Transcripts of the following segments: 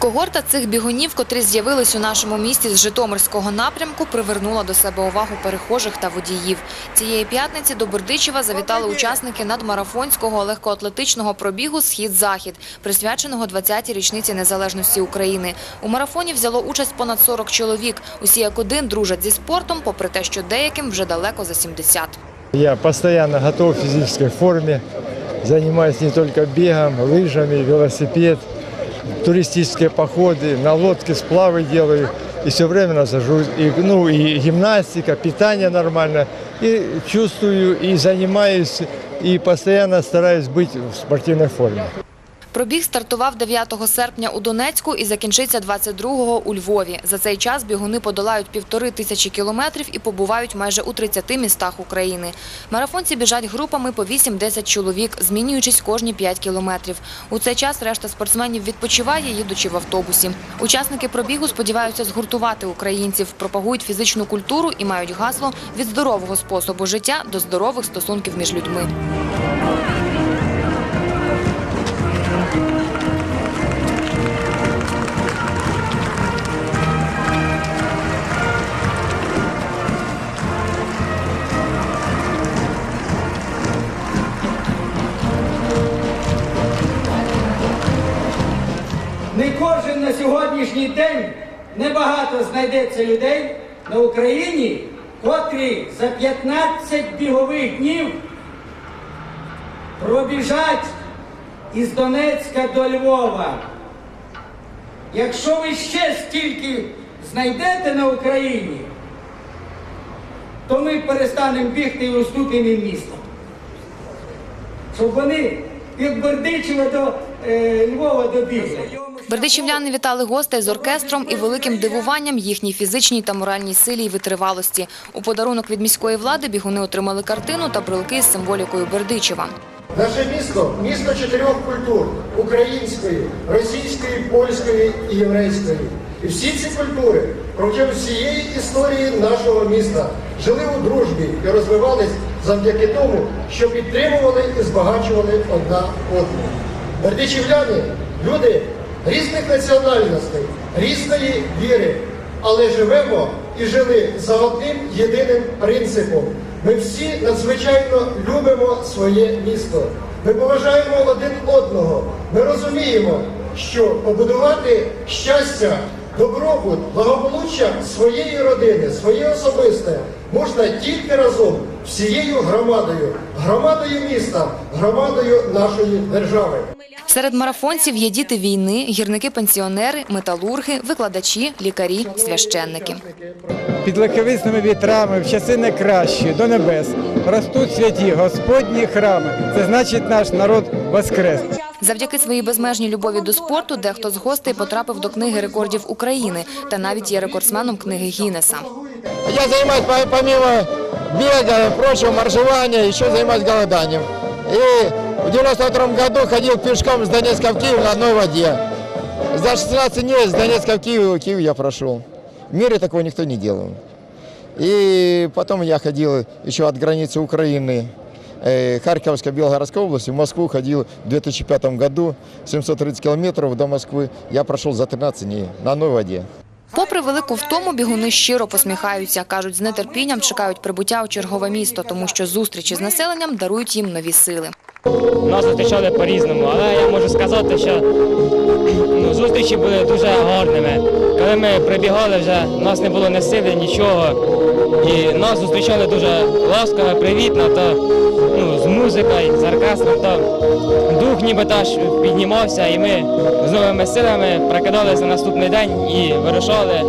Когорта цих бігунів, котрі з'явились у нашому місті з Житомирського напрямку, привернула до себе увагу перехожих та водіїв. Цієї п'ятниці до Бердичева завітали учасники надмарафонського легкоатлетичного пробігу Схід-Захід, присвяченого 20-й річниці незалежності України. У марафоні взяло участь понад 40 чоловік. Усі як один дружать зі спортом, попри те, що деяким вже далеко за 70. Я постоянно готов в физической форме, занимаюсь не только бегом, лыжами, велосипед, туристические походы, на лодке сплавы делаю. И все время насажусь. И, ну, и гимнастика, питание нормально. И чувствую, и занимаюсь, и постоянно стараюсь быть в спортивной форме. Пробіг стартував 9 серпня у Донецьку і закінчиться 22-го у Львові. За цей час бігуни подолають півтори тисячі кілометрів і побувають майже у 30 містах України. Марафонці біжать групами по 8-10 чоловік, змінюючись кожні 5 кілометрів. У цей час решта спортсменів відпочиває, їдучи в автобусі. Учасники пробігу сподіваються згуртувати українців, пропагують фізичну культуру і мають гасло від здорового способу життя до здорових стосунків між людьми. Не кожен на сьогоднішній день небагато знайдеться людей на Україні, котрі за 15 бігових днів пробіжать із Донецька до Львова. Якщо ви ще стільки знайдете на Україні, то ми перестанемо бігти і уступимо їм місто. Щоб вони від Бердичева до е, Львова добігли. Бердичівляни вітали гостей з оркестром і великим дивуванням їхній фізичній та моральній силі і витривалості. У подарунок від міської влади бігуни отримали картину та брелки з символікою Бердичева. Наше місто місто чотирьох культур української, російської, польської і єврейської. І всі ці культури протягом всієї історії нашого міста жили у дружбі і розвивались завдяки тому, що підтримували і збагачували одна одну. Бердичівляни люди різних національностей, різної віри, але живемо і жили за одним єдиним принципом. Ми всі надзвичайно любимо своє місто. Ми поважаємо один одного. Ми розуміємо, що побудувати щастя, добробут, благополуччя своєї родини, своє особисте можна тільки разом всією громадою, громадою міста, громадою нашої держави. Серед марафонців є діти війни, гірники-пенсіонери, металурги, викладачі, лікарі, священники. Під легковисними вітрами в часи не кращі до небес ростуть святі Господні храми. Це значить наш народ воскрес. Завдяки своїй безмежній любові до спорту дехто з гостей потрапив до книги рекордів України та навіть є рекордсменом книги Гіннеса. Я занимаюсь по- помимо бега, прочего, моржевания, еще занимаюсь голоданием. И в 92 году ходил пешком с Донецка в Киев на одной воде. За 16 дней с Донецка в Киев, Киев я прошел. В мире такого никто не делал. И потом я ходил еще от границы Украины, э, Харьковской, Белгородской области, в Москву ходил в 2005 году, 730 километров до Москвы. Я прошел за 13 дней на одной воде. Попри велику втому, бігуни щиро посміхаються. Кажуть, з нетерпінням чекають прибуття у чергове місто, тому що зустрічі з населенням дарують їм нові сили. Нас зустрічали по-різному, але я можу сказати, що ну, зустрічі були дуже гарними. Коли ми прибігали, вже у нас не було ні сили, нічого. І нас зустрічали дуже ласково, привітно, то ну, з музикою, з оркестром, то дух ніби теж піднімався, і ми з новими силами прокидалися на наступний день і вирушали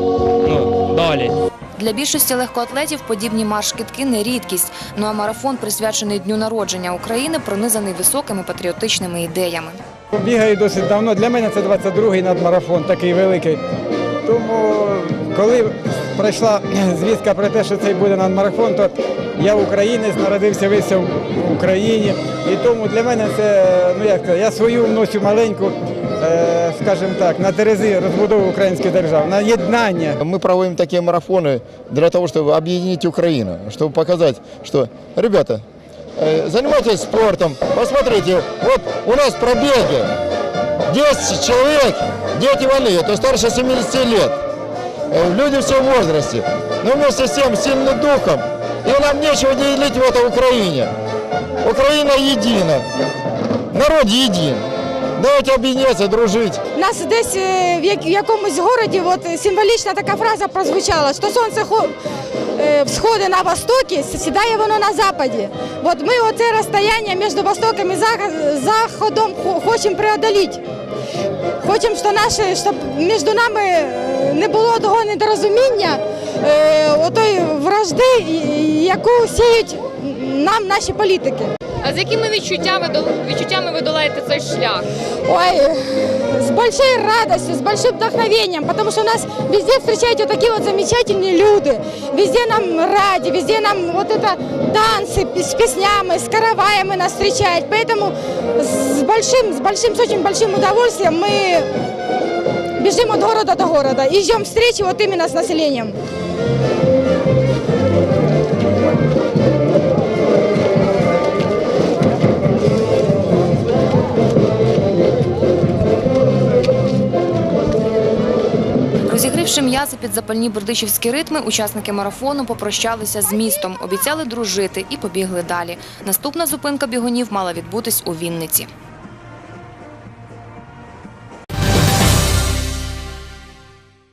ну, далі. Для більшості легкоатлетів подібні марш-китки не рідкість. Ну а марафон, присвячений дню народження України, пронизаний високими патріотичними ідеями. Бігаю досить давно. Для мене це 22-й надмарафон, такий великий. Тому коли прийшла звістка про те, що це буде надмарафон, то я українець, народився, вився в Україні. І тому для мене це, ну як це, я свою вносю маленьку, е, скажімо так, на терези розбудову української держави, на єднання. Мы проводим такие марафоны для того, чтобы объединить Украину, чтобы показать, что, ребята, э, занимайтесь спортом, посмотрите, вот у нас пробеги, 10 человек, дети войны, то старше 70 лет. Э, Люди в всем возрасте. Но вместе с тем сильным духом. И нам нечего делить в этой Украине. Украина едина. Народ един. Давайте объединяться, дружить. У нас десь е, в як- в якомусь городі от, символічна така фраза прозвучала, що сонце хо- е, всходить на востокі, с- сідає воно на западі. От ми оце розстояння між востоком і зах- заходом хо- хочемо преодоліти. Хочемо, що наші, щоб між нами е, не було того недорозуміння, е, отої вражди, і- яку сіють нам наші політики. А з якими відчуттями дол- відчуттями ви долаєте цей шлях? Ой, с большой радостью, с большим вдохновением, потому что у нас везде встречаете вот такие вот замечательные люди, везде нам ради, везде нам вот это танцы пи- с песнями, с караваями нас встречают, поэтому с большим, с большим, с очень большим удовольствием мы бежим от города до города и ждем встречи вот именно с населением. Розігрівши м'язи під запальні бердичівські ритми, учасники марафону попрощалися з містом, обіцяли дружити і побігли далі. Наступна зупинка бігунів мала відбутись у Вінниці.